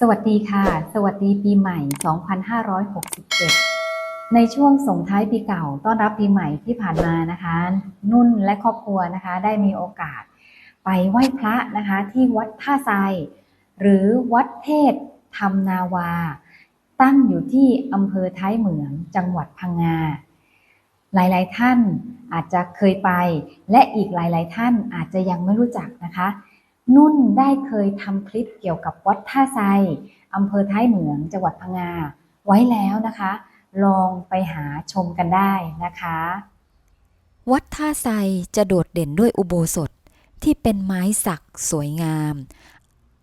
สวัสดีค่ะ สวัสดีปีใหม่ 2567 ในช่วงส่งท้ายปีเก่าต้อนรับปีใหม่ที่ผ่านมานะคะ นุ่นและครอบครัวนะคะ ได้มีโอกาส ไปไหว้พระนะคะ ที่วัดท่าไซหรือวัดเทศธรรมนาวา ตั้งอยู่ที่อำเภอท้ายเหมืองจังหวัดพังงา หลายๆ ท่านอาจจะเคยไป และอีกหลาย ๆ ท่านอาจจะยังไม่รู้จักนะคะ นุ่นได้เคยทำคลิปเกี่ยวกับวัดท่าไซอำเภอท้ายเหมืองจังหวัดพังงา ไว้แล้วนะคะ ลองไปหาชมกันได้นะคะ วัดท่าไซจะโดดเด่นด้วยอุโบสถที่เป็นไม้สักสวยงาม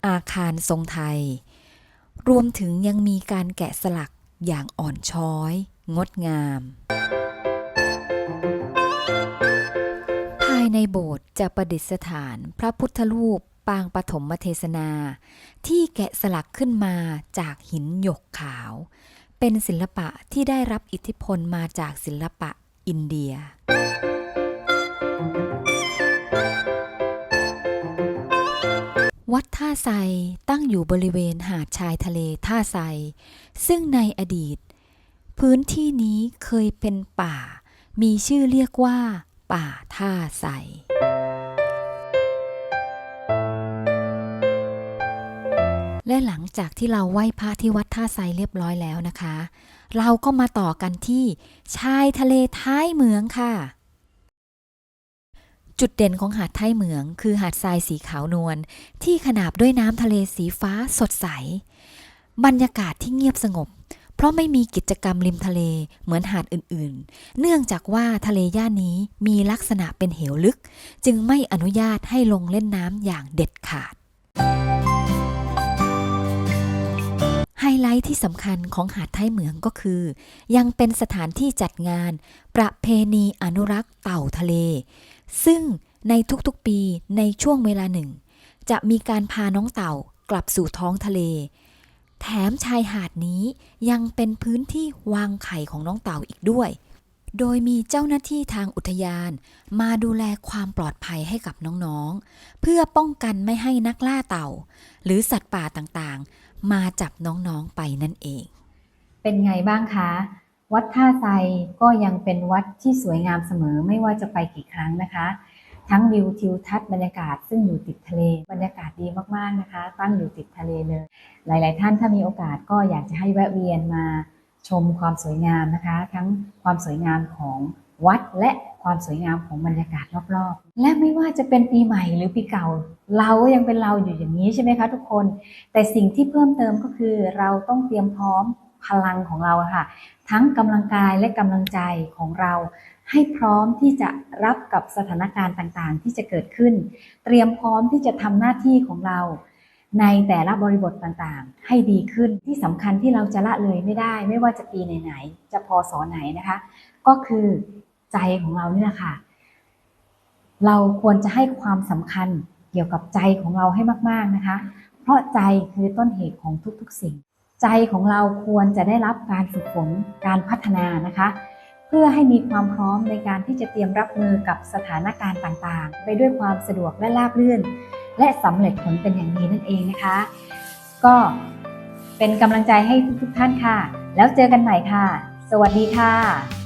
อาคารทรงไทย รวมถึงยังมีการแกะสลักอย่างอ่อนช้อย งดงาม ภายในโบสถ์จะประดิษฐานพระพุทธรูป ปางปฐมเทศนา ที่แกะสลักขึ้นมาจากหินหยกขาว เป็นศิลปะที่ได้รับอิทธิพลมาจากศิลปะอินเดียวัดท่าไซตั้งอยู่บริเวณหาดชายทะเลท่าไซ ซึ่งในอดีต พื้นที่นี้เคยเป็นป่า มีชื่อเรียกว่า ป่าท่าไซ และหลังจากที่เราไหว้พระที่วัดท่าไซเรียบร้อยแล้วนะคะ เราก็มาต่อกันที่ชายทะเลท้ายเมืองค่ะ จุดเด่นของหาดท้ายเมือง คือหาดทรายสีขาวนวลที่ขนาบด้วยน้ำทะเลสีฟ้าสดใส บรรยากาศที่เงียบสงบ เพราะไม่มีกิจกรรมริมทะเลเหมือนหาดอื่นๆ เนื่องจากว่าทะเลย่านนี้มีลักษณะเป็นเหวลึก จึงไม่อนุญาตให้ลงเล่นน้ำอย่างเด็ดขาด ไลท์ที่สำคัญของหาดไทยเหมืองก็คือ ยังเป็นสถานที่จัดงาน ประเพณีอนุรักษ์เต่าทะเล ซึ่งในทุกๆปีในช่วงเวลาหนึ่ง จะมีการพาน้องเต่ากลับสู่ท้องทะเล แถมชายหาดนี้ยังเป็นพื้นที่วางไข่ของน้องเต่าอีกด้วย โดยมีเจ้าหน้าที่ทางอุทยาน มาดูแลความปลอดภัยให้กับน้องๆ เพื่อป้องกันไม่ให้นักล่าเต่า หรือสัตว์ป่าต่างๆ มาจับน้องๆไปนั่นเอง เป็นไงบ้างคะ วัดท่าไซก็ยังเป็นวัดที่สวยงามเสมอไม่ว่าจะไปกี่ครั้งนะคะ ทั้งวิวทิวทัศน์บรรยากาศซึ่งอยู่ติดทะเลบรรยากาศดีมากๆนะคะ ตั้งอยู่ติดทะเลเลย หลาย ๆ ท่านถ้ามีโอกาสก็อยากจะให้แวะเวียนมาชมความสวยงามนะคะ ทั้งความสวยงามของ วัดและความสวยงามของบรรยากาศรอบๆ และไม่ว่าจะเป็นปีใหม่หรือปีเก่า เราก็ยังเป็นเราอยู่อย่างนี้ใช่ไหมคะทุกคน แต่สิ่งที่เพิ่มเติมก็คือเราต้องเตรียมพร้อมพลังของเราค่ะ ทั้งกำลังกายและกำลังใจของเราให้พร้อมที่จะรับกับสถานการณ์ต่างๆ ที่จะเกิดขึ้น เตรียมพร้อมที่จะทำหน้าที่ของเรา ในแต่ละบริบทต่างๆ ให้ดีขึ้นที่สำคัญที่เราจะละเลยไม่ได้ ไม่ว่าจะปีไหนๆจะพอสอไหนนะคะ ก็คือ ใจของเรานี่แหละค่ะ เราควรจะให้ความสำคัญเกี่ยวกับใจของเราให้มากๆนะคะ เพราะใจคือต้นเหตุของทุกๆสิ่ง ใจของเราควรจะได้รับการฝึกฝนการพัฒนานะคะ เพื่อให้มีความพร้อมในการที่จะเตรียมรับมือกับสถานการณ์ต่างๆ ไปด้วยความสะดวกและราบรื่น และสำเร็จผลเป็นอย่างดีนั่นเองนะคะ ก็เป็นกำลังใจให้ทุกๆท่านค่ะ แล้วเจอกันใหม่ค่ะ สวัสดีค่ะ